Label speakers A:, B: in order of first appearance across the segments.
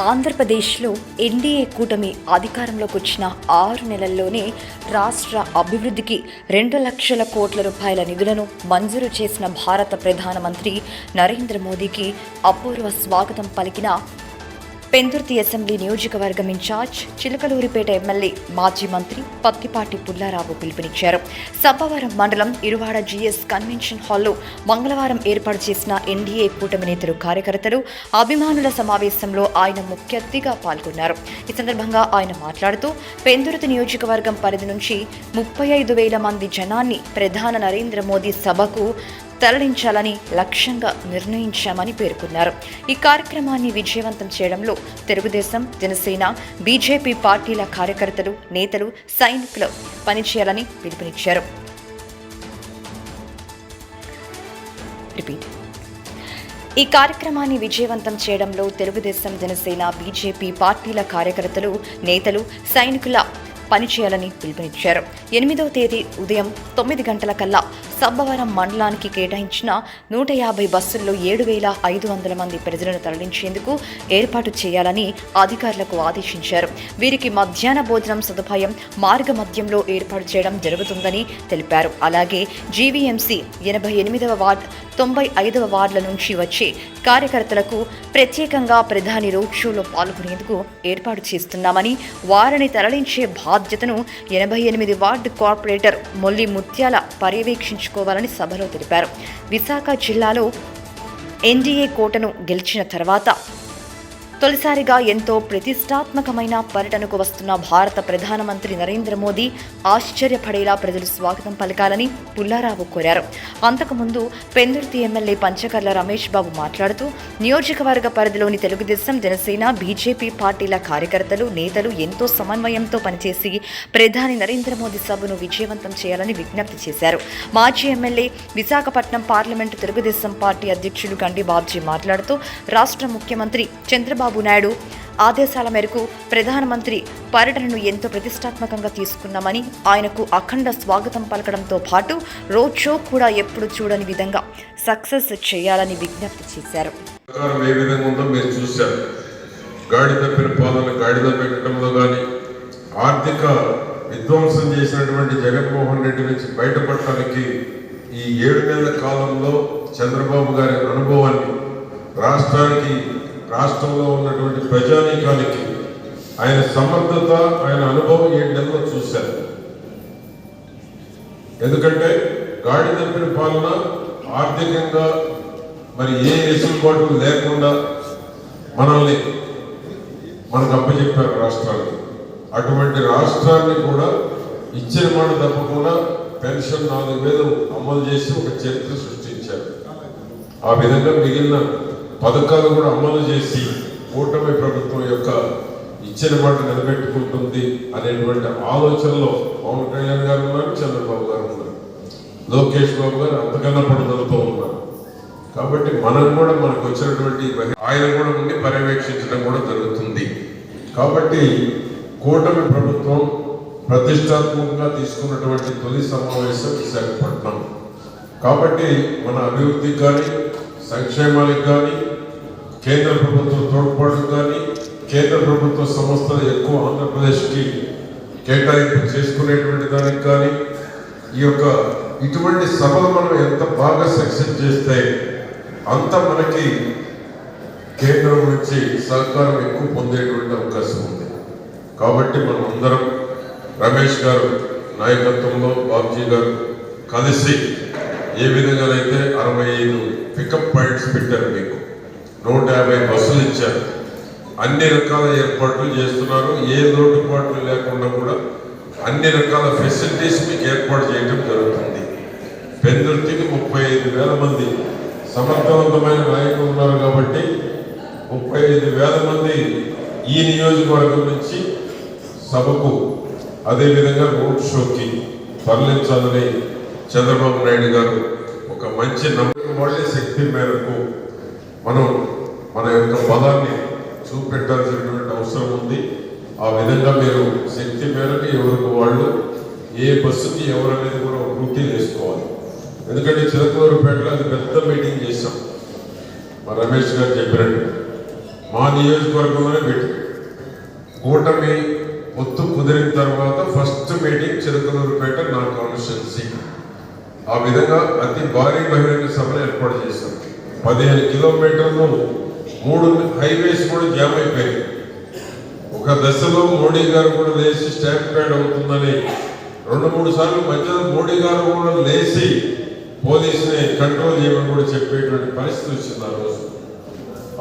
A: ఆంధ్రప్రదేశ్లో ఎన్డీఏ కూటమి అధికారంలోకి వచ్చిన ఆరు నెలల్లోనే రాష్ట్ర అభివృద్ధికి రెండు లక్షల కోట్ల రూపాయల నిధులను మంజూరు చేసిన భారత ప్రధానమంత్రి నరేంద్ర మోదీకి అపూర్వ స్వాగతం పలికిన పెందుర్తి అసెంబ్లీ నియోజకవర్గం ఇన్ఛార్జ్ చిలకలూరిపేట ఎమ్మెల్యే మాజీ మంత్రి పత్తిపాటి పుల్లారావు పిలుపునిచ్చారు. సబ్బవరం మండలం ఇరువాడ జీఎస్ కన్వెన్షన్ హాల్లో మంగళవారం ఏర్పాటు చేసిన ఎన్డీఏ కూటమి నేతలు కార్యకర్తలు అభిమానుల సమావేశంలో ఆయన ముఖ్య అతిథిగా పాల్గొన్నారు. ఈ సందర్భంగా ఆయన మాట్లాడుతూ పెందుర్తి నియోజకవర్గం పరిధి నుంచి ముప్పై ఐదు వేల మంది జనాన్ని ప్రధాన నరేంద్ర మోదీ సభకు తరలించాలని లక్ష్యంగా నిర్ణయించామని పేర్కొన్నారు. ఈ కార్యక్రమాన్ని విజయవంతం చేయడంలో తెలుగుదేశం జనసేన బీజేపీ పార్టీల కార్యకర్తలు నేతలు సైనికులు పనిచేయాలని పిలుపునిచ్చారు. రిపీట్. ఈ కార్యక్రమాన్ని విజయవంతం చేయడంలో తెలుగుదేశం జనసేన బీజేపీ పార్టీల కార్యకర్తలు నేతలు సైనికుల పనిచేయాలని పిలుపునిచ్చారు. ఎనిమిదవ తేదీ ఉదయం తొమ్మిది గంటల కల్లా సబ్బవరం మండలానికి కేటాయించిన నూట యాభై బస్సుల్లో ఏడు వేల ఐదు వందల మంది ప్రజలను తరలించేందుకు ఏర్పాటు చేయాలని అధికారులకు ఆదేశించారు. వీరికి మధ్యాహ్న భోజనం సదుపాయం మార్గ మధ్యంలో ఏర్పాటు చేయడం జరుగుతుందని తెలిపారు. అలాగే జీవీఎంసీ ఎనభై ఎనిమిదవ వార్డ్ తొంభై ఐదవ వార్డుల నుంచి వచ్చే కార్యకర్తలకు ప్రత్యేకంగా ప్రధాని రోడ్ షోలో పాల్గొనేందుకు ఏర్పాటు చేస్తున్నామని వారిని తరలించే బాధ్యతను ఎనభై ఎనిమిది వార్డు కార్పొరేటర్ మొల్లి ముత్యాల పర్యవేక్షించుకోవాలని సభలో తెలిపారు. విశాఖ జిల్లాలో ఎన్డీఏ కోటను గెలిచిన తర్వాత తొలిసారిగా ఎంతో ప్రతిష్టాత్మకమైన పర్యటనకు వస్తున్న భారత ప్రధానమంత్రి నరేంద్ర మోదీ ఆశ్చర్యపడేలా ప్రజలు స్వాగతం పలకాలని పుల్లారావు కోరారు. అంతకుముందు పెందుర్తి ఎమ్మెల్యే పంచకర్ల రమేష్ బాబు మాట్లాడుతూ నియోజకవర్గ పరిధిలోని తెలుగుదేశం జనసేన బీజేపీ పార్టీల కార్యకర్తలు నేతలు ఎంతో సమన్వయంతో పనిచేసి ప్రధాని నరేంద్ర మోదీ సభను విజయవంతం చేయాలని విజ్ఞప్తి చేశారు. మాజీ MLA Visakhapatnam parliament Telugu Desam party అధ్యక్షులు గండి బాబ్జీ మాట్లాడుతూ రాష్ట్ర ముఖ్యమంత్రి చంద్రబాబు చంద్రబాబు నాయుడు ఆదేశాల మేరకు ప్రధానమంత్రి పర్యటనను ఎంతో ప్రతిష్టాత్మకంగా తీసుకున్నామని ఆయనకు అఖండ స్వాగతం పలకడంతో పాటు రోడ్ షో కూడా ఎప్పుడు చూడని విధంగా సక్సెస్ చేయాలని విజ్ఞప్తి చేశారు.
B: గాడి తప్పిన పాలన గాడిద పెట్టడంలో కానీ ఆర్థిక విధ్వంసం చేసినటువంటి జగన్మోహన్ రెడ్డి నుంచి బయటపడటానికి ఈ ఏడు నెలల కాలంలో చంద్రబాబు గారి అనుభవాన్ని రాష్ట్రానికి రాష్ట్రంలో ఉన్నటువంటి ప్రజానీకానికి ఆయన సమర్థత ఆయన అనుభవం ఏడు చూశారు? ఎందుకంటే గాడి తప్పిన పాలన ఆర్థికంగా మరి ఏ వెసులుబాటు లేకుండా మనల్ని మనకు అప్పచెప్పారు రాష్ట్రాన్ని అటువంటి రాష్ట్రాన్ని కూడా ఇచ్చిన మాట తప్పకుండా పెన్షన్ నాలుగు వేలు అమలు చేసి ఒక చరిత్ర సృష్టించారు. ఆ విధంగా మిగిలిన పథకాలు కూడా అమలు చేసి కూటమి ప్రభుత్వం యొక్క ఇచ్చిన మాట నిలబెట్టుకుంటుంది అనేటువంటి ఆలోచనలో పవన్ కళ్యాణ్ గారు ఉన్నారు చంద్రబాబు గారు ఉన్నారు. లోకేష్ బాబు గారు అంతకన్నా పడుదలతో ఉన్నారు. కాబట్టి మనం కూడా మనకు వచ్చినటువంటి ఆయన కూడా ఉండి పర్యవేక్షించడం కూడా జరుగుతుంది. కాబట్టి కూటమి ప్రభుత్వం ప్రతిష్టాత్మకంగా తీసుకున్నటువంటి తొలి సమావేశం విశాఖపట్నం. కాబట్టి మన అభివృద్ధికి కానీ సంక్షేమానికి కానీ కేంద్ర ప్రభుత్వం తోడ్పాటు కానీ కేంద్ర ప్రభుత్వ సంస్థలు ఎక్కువ ఆంధ్రప్రదేశ్కి కేటాయింపు చేసుకునేటువంటి దానికి కానీ ఈ యొక్క ఇటువంటి సభలు మనం ఎంత బాగా సక్సెస్ చేస్తే అంత మనకి కేంద్రం నుంచి సహకారం ఎక్కువ పొందేటువంటి అవకాశం ఉంది. కాబట్టి మనం అందరం రమేష్ గారు నాయకత్వంలో బాబ్జీ గారు కలిసి ఏ విధంగానైతే అరవై ఐదు పికప్ పాయింట్స్ పెట్టారు మీకు. నూట యాభై బస్సులు ఇచ్చారు. అన్ని రకాల ఏర్పాట్లు చేస్తున్నారు. ఏ లోటుపాట్లు లేకుండా కూడా అన్ని రకాల ఫెసిలిటీస్ మీకు ఏర్పాటు చేయడం జరుగుతుంది. పెందుర్తికి ముప్పై ఐదు వేల మంది సమర్థవంతమైన నాయకులు ఉన్నారు కాబట్టి ముప్పై ఐదు వేల మంది ఈ నియోజకవర్గం నుంచి సభకు అదేవిధంగా రోడ్ షోకి తరలించాలని చంద్రబాబు నాయుడు గారు ఒక మంచి నమ్మకం వాళ్ళే శక్తి మేరకు మనం మన యొక్క బలాన్ని చూపెట్టాల్సినటువంటి అవసరం ఉంది. ఆ విధంగా మీరు శక్తి మేరకు ఎవరికి వాళ్ళు ఏ బస్సుకి ఎవరు అనేది కూడా ఒక రూటీన్ వేసుకోవాలి ఎందుకంటే చిలకలూరుపేటలో అది పెద్ద మీటింగ్ చేశాం. మా రమేష్ గారు చెప్పినట్టు మా నియోజకవర్గంలోనే మీటింగ్. కూటమి పొత్తు కుదిరిన తర్వాత ఫస్ట్ మీటింగ్ చిరుకలూరుపేట నా కాన్స్టిట్యున్సీ. ఆ విధంగా అతి భారీ బహిరంగ సభను ఏర్పాటు చేశాం. పదిహేను కిలోమీటర్లు మూడు హైవేస్ కూడా జామ్ అయిపోయాయి. ఒక దశలో మోడీ గారు కూడా లేచి స్టాంప్ ప్యాడ్ అవుతుందని రెండు మూడు సార్లు మధ్యలో మోడీ గారు కూడా లేచి పోలీసుని కంట్రోల్ చేయమని కూడా చెప్పేటువంటి పరిస్థితి వచ్చింది ఆ రోజు.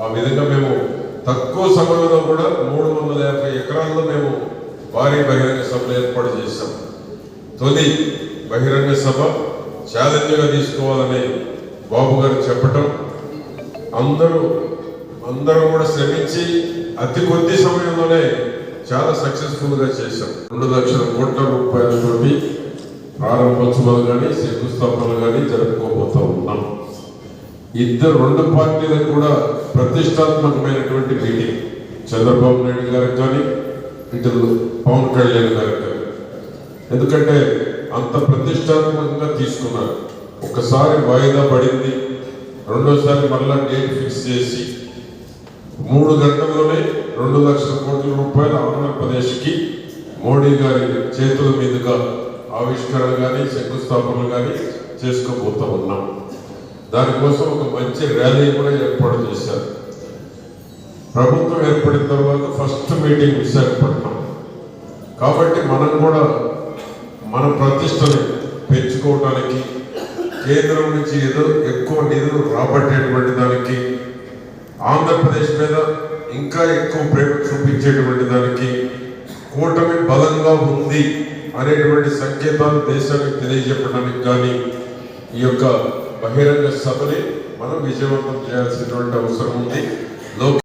B: ఆ విధంగా మేము తక్కువ సమయంలో కూడా మూడు వందల యాభై ఎకరాల్లో మేము భారీ బహిరంగ సభలు ఏర్పాటు చేశాం. తొలి బహిరంగ సభ ఛాలెంజ్గా తీసుకోవాలని బాబు గారు చెప్పటం అందరూ అందరూ కూడా శ్రమించి అతి కొద్ది సమయంలోనే చాలా సక్సెస్ఫుల్గా చేశాం. రెండు లక్షల కోట్ల రూపాయలతోటి ప్రారంభోత్సవాలు కానీ శంకుస్థాపనలు కానీ జరుపుకోబోతా ఉన్నాం. ఇద్దరు రెండు పార్టీలకు కూడా ప్రతిష్టాత్మకమైనటువంటి మీటింగ్. చంద్రబాబు నాయుడు గారికి కానీ ఇటు పవన్ కళ్యాణ్ గారికి కానీ ఎందుకంటే అంత ప్రతిష్టాత్మకంగా తీసుకున్నారు. ఒకసారి వాయిదా పడింది. రెండోసారి మళ్ళా డేట్ ఫిక్స్ చేసి మూడు గంటల్లోనే రెండు లక్షల కోట్ల రూపాయలు ఆంధ్రప్రదేశ్కి మోడీ గారి చేతుల మీదుగా ఆవిష్కరణ కానీ శంకుస్థాపనలు కానీ చేసుకోబోతా ఉన్నాం. దానికోసం ఒక మంచి ర్యాలీ కూడా ఏర్పాటు చేశారు. ప్రభుత్వం ఏర్పడిన తర్వాత ఫస్ట్ మీటింగ్ విశాఖపట్నం. కాబట్టి మనం కూడా మన ప్రతిష్టని కేంద్రం నుంచి ఏదో ఎక్కువ నిధులు రాబట్టేటువంటి దానికి ఆంధ్రప్రదేశ్ మీద ఇంకా ఎక్కువ ప్రేమ చూపించేటువంటి దానికి కూటమి బలంగా ఉంది అనేటువంటి సంకేతాలు దేశానికి తెలియజెప్పడానికి కానీ ఈ యొక్క బహిరంగ సభని మనం విజయవంతం చేయాల్సినటువంటి అవసరం ఉంది.